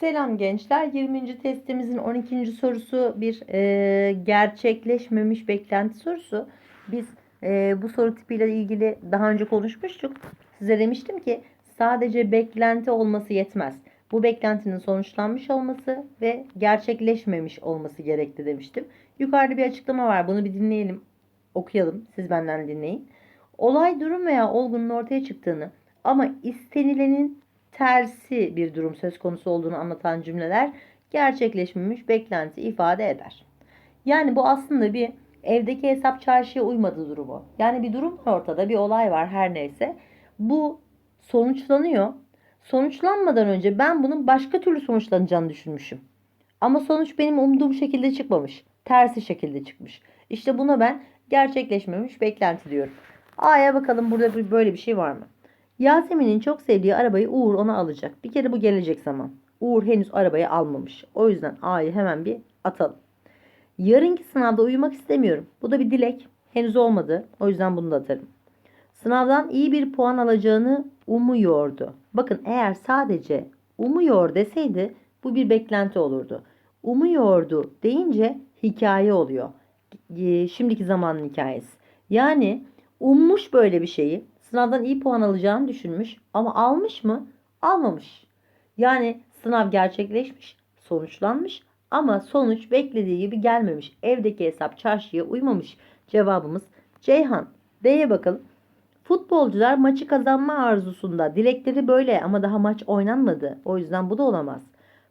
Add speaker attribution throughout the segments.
Speaker 1: Selam gençler. 20. testimizin 12. sorusu bir e, gerçekleşmemiş beklenti sorusu. Biz e, bu soru tipiyle ilgili daha önce konuşmuştuk. Size demiştim ki sadece beklenti olması yetmez. Bu beklentinin sonuçlanmış olması ve gerçekleşmemiş olması gerekti demiştim. Yukarıda bir açıklama var. Bunu bir dinleyelim, okuyalım. Siz benden dinleyin. Olay, durum veya olgunun ortaya çıktığını ama istenilenin tersi bir durum söz konusu olduğunu anlatan cümleler gerçekleşmemiş beklenti ifade eder. Yani bu aslında bir evdeki hesap çarşıya uymadı durumu. Yani bir durum var ortada, bir olay var her neyse. Bu sonuçlanıyor. Sonuçlanmadan önce ben bunun başka türlü sonuçlanacağını düşünmüşüm. Ama sonuç benim umduğum şekilde çıkmamış. Tersi şekilde çıkmış. İşte buna ben gerçekleşmemiş beklenti diyorum. A'ya bakalım burada böyle bir şey var mı? Yasemin'in çok sevdiği arabayı Uğur ona alacak. Bir kere bu gelecek zaman. Uğur henüz arabayı almamış. O yüzden A'yı hemen bir atalım. Yarınki sınavda uyumak istemiyorum. Bu da bir dilek. Henüz olmadı. O yüzden bunu da atarım. Sınavdan iyi bir puan alacağını umuyordu. Bakın eğer sadece umuyor deseydi bu bir beklenti olurdu. Umuyordu deyince hikaye oluyor. E, Şimdiki zamanın hikayesi. Yani ummuş böyle bir şeyi. Sınavdan iyi puan alacağını düşünmüş ama almış mı? Almamış. Yani sınav gerçekleşmiş, sonuçlanmış ama sonuç beklediği gibi gelmemiş. Evdeki hesap çarşıya uymamış. Cevabımız Ceyhan. D'ye bakalım. Futbolcular maçı kazanma arzusunda. Dilekleri böyle ama daha maç oynanmadı. O yüzden bu da olamaz.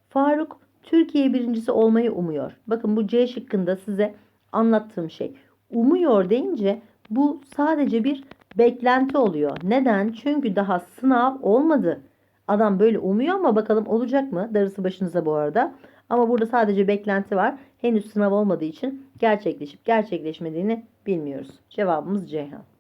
Speaker 1: Faruk Türkiye birincisi olmayı umuyor. Bakın bu C şıkkında size anlattığım şey. Umuyor deyince bu sadece bir beklenti oluyor. Neden? Çünkü daha sınav olmadı. Adam böyle umuyor ama bakalım olacak mı? Darısı başınıza bu arada. Ama burada sadece beklenti var. Henüz sınav olmadığı için gerçekleşip gerçekleşmediğini bilmiyoruz. Cevabımız Ceyhan.